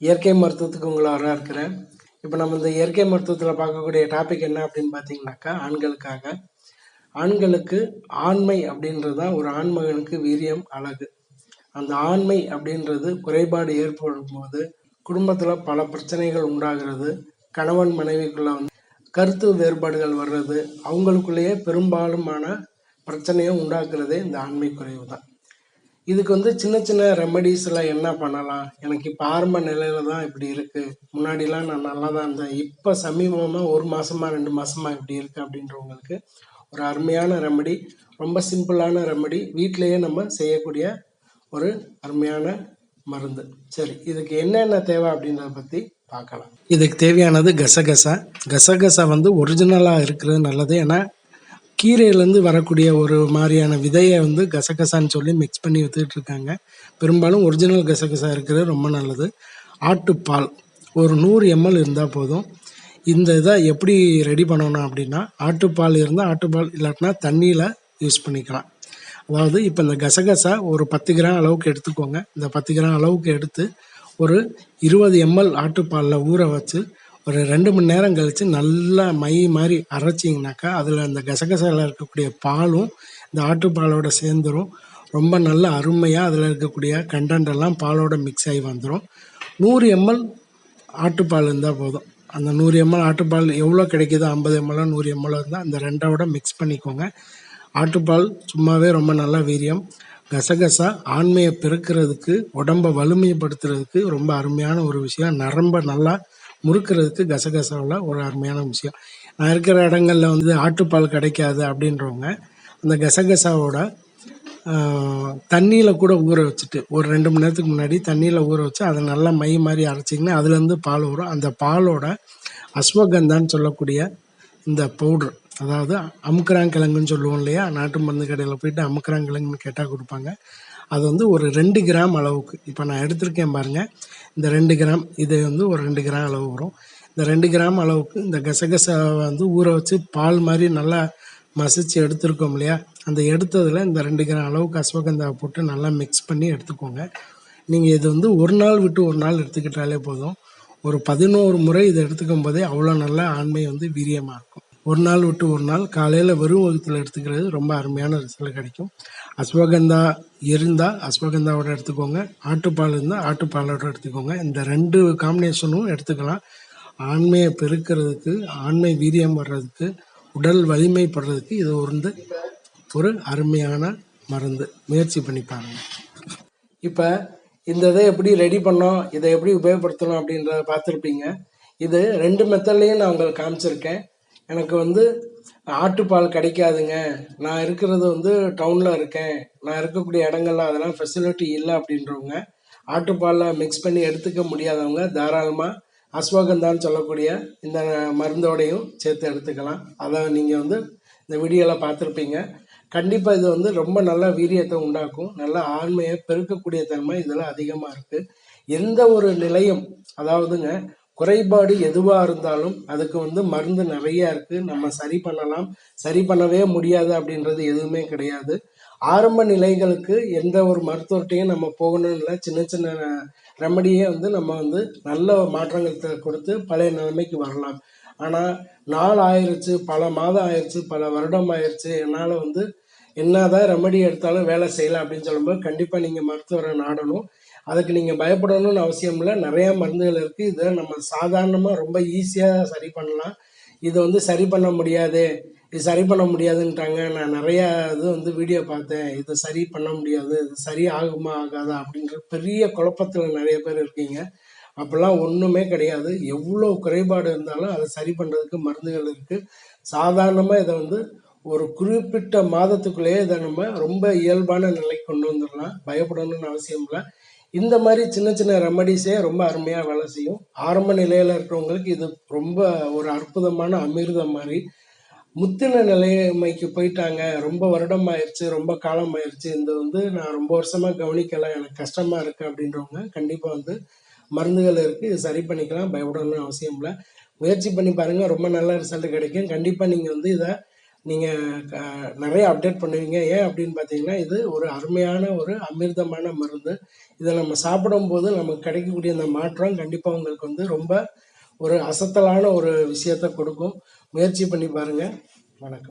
இயற்கை மருத்துவத்துக்கு உங்களை வர இருக்கிறேன். இப்போ நம்ம இந்த இயற்கை மருத்துவத்தில் பார்க்கக்கூடிய டாபிக் என்ன அப்படின்னு பார்த்தீங்கன்னாக்கா ஆண்களுக்காக. ஆண்களுக்கு ஆண்மை அப்படின்றது தான் ஒரு ஆண்மகனுக்கு வீரியம் அழகு. அந்த ஆண்மை அப்படின்றது குறைபாடு ஏற்படும் போது குடும்பத்தில் பல பிரச்சனைகள் உண்டாகிறது. கணவன் மனைவிக்குள்ள வந்து கருத்து வேறுபாடுகள் வர்றது அவங்களுக்குள்ளேயே பெரும்பாலுமான பிரச்சனையை உண்டாக்குறதே இந்த ஆண்மை குறைவு தான். இதுக்கு வந்து சின்ன சின்ன ரெமெடிஸ்லாம் என்ன பண்ணலாம்? எனக்கு இப்போ ஆரம்ப நிலையில தான் இப்படி இருக்குது முன்னாடிலாம் நான் நல்லா தான் இருந்தேன். இப்போ சமீபமாக ஒரு மாதமாக ரெண்டு மாதமாக இப்படி இருக்குது அப்படின்றவங்களுக்கு ஒரு அருமையான ரெமடி ரொம்ப சிம்பிளான ரெமடி வீட்டிலையே நம்ம செய்யக்கூடிய ஒரு அருமையான மருந்து. சரி இதுக்கு என்னென்ன தேவை அப்படின்றத பற்றி பார்க்கலாம். இதுக்கு தேவையானது கசகசா. கசகசா வந்து ஒரிஜினலாக இருக்கிறது நல்லது. ஏன்னா கீரையிலேருந்து வரக்கூடிய ஒரு மாதிரியான விதையை வந்து கசகசான்னு சொல்லி மிக்ஸ் பண்ணி வித்துட்டு இருக்காங்க பெரும்பாலும் ஒரிஜினல் கசகசா இருக்கிறது ரொம்ப நல்லது. ஆட்டுப்பால் ஒரு நூறு எம்எல் இருந்தால் போதும். இந்த இதை எப்படி ரெடி பண்ணணும் அப்படின்னா ஆட்டுப்பால் இருந்தால் ஆட்டுப்பால் இல்லாட்டினா தண்ணியில் யூஸ் பண்ணிக்கலாம். அதாவது இப்போ இந்த கசகசா ஒரு பத்து கிராம் அளவுக்கு எடுத்துக்கோங்க. இந்த பத்து கிராம் அளவுக்கு எடுத்து ஒரு இருபது எம்எல் ஆட்டுப்பாலில் ஊற வச்சு ஒரு ரெண்டு மணி நேரம் கழித்து நல்லா மை மாதிரி அரைச்சிங்கனாக்கா அதில் அந்த கசகசாவில் இருக்கக்கூடிய பாலும் இந்த ஆட்டுப்பாலோட சேர்ந்துடும் ரொம்ப நல்ல அருமையாக அதில் இருக்கக்கூடிய கண்டென்ட் எல்லாம் பாலோட மிக்ஸ் ஆகி வந்துடும் நூறு எம்எல் ஆட்டுப்பால் இருந்தால் போதும். அந்த நூறு எம்எல் ஆட்டுப்பால் எவ்வளோ கிடைக்குதோ ஐம்பது எம்எல் நூறு எம்எல் இருந்தால் அந்த ரெண்டோட மிக்ஸ் பண்ணிக்கோங்க. ஆட்டுப்பால் சும்மாவே ரொம்ப நல்ல வீரியம். கசகசா ஆண்மையை பெருக்கிறதுக்கு உடம்பை வலிமைப்படுத்துறதுக்கு ரொம்ப அருமையான ஒரு விஷயம். நரம்ப நல்லா முறுக்கிறதுக்கு கசகசாவில் ஒரு அருமையான விஷயம். நான் இருக்கிற இடங்களில் வந்து ஆட்டுப்பால் கிடைக்காது அப்படின்றவங்க அந்த கசகசாவோட தண்ணியில் கூட ஊற வச்சுட்டு ஒரு ரெண்டு மணி நேரத்துக்கு முன்னாடி தண்ணியில் ஊற வச்சு அதை நல்லா மை மாதிரி அரைச்சிங்கன்னா அதுலேருந்து பால் வரும். அந்த பாலோட அஸ்வகந்தான்னு சொல்லக்கூடிய இந்த பவுட்ரு அதாவது அமுக்குறாங்கிழங்குன்னு சொல்லுவோம் இல்லையா? நாட்டு மருந்து கடையில் போயிட்டு அமுக்குறாங்கிழங்குன்னு கேட்டால் கொடுப்பாங்க. அது வந்து ஒரு ரெண்டு கிராம் அளவுக்கு. இப்போ நான் எடுத்திருக்கேன் பாருங்கள் இந்த ரெண்டு கிராம் இது வந்து ஒரு ரெண்டு கிராம் அளவு வரும். இந்த ரெண்டு கிராம் அளவுக்கு இந்த கசகசாவை வந்து ஊற வச்சு பால் மாதிரி நல்லா மசிச்சு எடுத்திருக்கோம் இல்லையா? அந்த எடுத்ததில் இந்த ரெண்டு கிராம் அளவுக்கு அஸ்வகந்தாவை போட்டு நல்லா மிக்ஸ் பண்ணி எடுத்துக்கோங்க. நீங்கள் இது வந்து ஒரு நாள் விட்டு ஒரு நாள் எடுத்துக்கிட்டாலே போதும். ஒரு பதினோரு முறை இதை எடுத்துக்கும் போதே அவ்வளோ நல்ல ஆண்மை வந்து வீரியமாக இருக்கும். ஒரு நாள் விட்டு ஒரு நாள் காலையில் வெறும் வகுத்தில் எடுத்துக்கிறது ரொம்ப அருமையான ரிசல்ட் கிடைக்கும். அஸ்வகந்தா இருந்தால் அஸ்வகந்தாவோட எடுத்துக்கோங்க. ஆட்டுப்பால் இருந்தால் ஆட்டுப்பாலோட எடுத்துக்கோங்க. இந்த ரெண்டு காம்பினேஷனும் எடுத்துக்கலாம். ஆண்மையை பெருக்கிறதுக்கு ஆண்மை வீரியம் வர்றதுக்கு உடல் வலிமைப்படுறதுக்கு இது வந்து ஒரு அருமையான மருந்து. முயற்சி பண்ணி பாருங்க. இப்போ இந்த இதை எப்படி ரெடி பண்ணோம்? இதை எப்படி உபயோகப்படுத்தணும் அப்படின்றத பார்த்துருப்பீங்க. இது ரெண்டு மெத்தட்லேயும் நான் உங்களுக்கு காமிச்சிருக்கேன். எனக்கு வந்து ஆட்டுப்பால் கிடைக்காதுங்க. நான் இருக்கிறது வந்து டவுனில் இருக்கேன். நான் இருக்கக்கூடிய இடங்கள்ல அதெல்லாம் ஃபெசிலிட்டி இல்லை அப்படின்றவங்க ஆட்டுப்பாலில் மிக்ஸ் பண்ணி எடுத்துக்க முடியாதவங்க தாராளமாக அஸ்வகந்தான்னு சொல்லக்கூடிய இந்த மருந்தோடையும் சேர்த்து எடுத்துக்கலாம். அதை நீங்கள் வந்து இந்த வீடியோவில் பார்த்துருப்பீங்க. கண்டிப்பாக இது வந்து ரொம்ப நல்ல வீரியத்தை உண்டாக்கும். நல்ல ஆண்மையை பெருக்கக்கூடிய தன்மை இதில் அதிகமாக இருக்குது எந்த ஒரு நிலையும் அதாவதுங்க குறைபாடு எதுவாக இருந்தாலும் அதுக்கு வந்து மருந்து நிறையா இருக்குது நம்ம சரி பண்ணலாம். சரி பண்ணவே முடியாது அப்படின்றது எதுவுமே கிடையாது. ஆரம்ப நிலைகளுக்கு எந்த ஒரு மருத்துவர்கிட்டையும் நம்ம போகணும் இல்லை. சின்ன சின்ன ரெமடியே வந்து நம்ம வந்து நல்ல மாற்றங்கள் கொடுத்து பழைய நிலைமைக்கு வரலாம். ஆனால் நாள் ஆயிடுச்சு பல மாதம் ஆயிடுச்சு பல வருடம் ஆயிடுச்சு என்னால் வந்து என்னதான் ரெமடி எடுத்தாலும் வேலை செய்யலை அப்படின்னு சொல்லும்போது கண்டிப்பாக நீங்கள் மருத்துவரை நாடணும். அதுக்கு நீங்கள் பயப்படணும்னு அவசியம் இல்லை. நிறையா மருந்துகள் இருக்குது இதை நம்ம சாதாரணமாக ரொம்ப ஈஸியாக சரி பண்ணலாம். இதை வந்து சரி பண்ண முடியாது. இது சரி பண்ண முடியாதுன்ட்டாங்க. நான் நிறையா இது வந்து வீடியோ பார்த்தேன். இது சரி பண்ண முடியாது. இது சரி ஆகுமா ஆகாதா அப்படின்ற பெரிய குழப்பத்தில் நிறைய பேர் இருக்கீங்க. அப்போல்லாம் ஒன்றுமே கிடையாது. எவ்வளோ குறைபாடு இருந்தாலும் அதை சரி பண்ணுறதுக்கு மருந்துகள் இருக்குது சாதாரணமாக இதை வந்து ஒரு குறிப்பிட்ட மாதத்துக்குள்ளேயே இதை நம்ம ரொம்ப இயல்பான நிலைக்கு கொண்டு வந்துடலாம். பயப்படணும்னு அவசியம் இல்லை. இந்த மாதிரி சின்ன சின்ன ரெமடிஸே ரொம்ப அருமையாக வேலை செய்யும். ஆரம்ப நிலையில் இருக்கிறவங்களுக்கு இது ரொம்ப ஒரு அற்புதமான அமிர்தம் மாதிரி. முத்தின நிலைமைக்கு போயிட்டாங்க. ரொம்ப வருடம் ஆயிடுச்சு ரொம்ப காலம் ஆயிடுச்சு. இந்த வந்து நான் ரொம்ப வருஷமாக கவனிக்கலை. எனக்கு கஷ்டமாக இருக்குது அப்படின்றவங்க கண்டிப்பாக வந்து மருந்துகள் இருக்குது இது சரி பண்ணிக்கலாம். பயப்படணும்னு அவசியம் இல்லை. முயற்சி பண்ணி பாருங்கள் ரொம்ப நல்ல ரிசல்ட் கிடைக்கும். கண்டிப்பாக நீங்கள் வந்து இதை நீங்கள் நிறைய அப்டேட் பண்ணுவீங்க. ஏன் அப்படின்னு பார்த்தீங்கன்னா இது ஒரு அருமையான ஒரு அமிர்தமான மருந்து. இதை நம்ம சாப்பிடும்போது நமக்கு கிடைக்கக்கூடிய அந்த மாற்றம் கண்டிப்பாக உங்களுக்கு வந்து ரொம்ப ஒரு அசத்தலான ஒரு விஷயத்தை கொடுக்கும். முயற்சி பண்ணி பாருங்கள் வணக்கம்.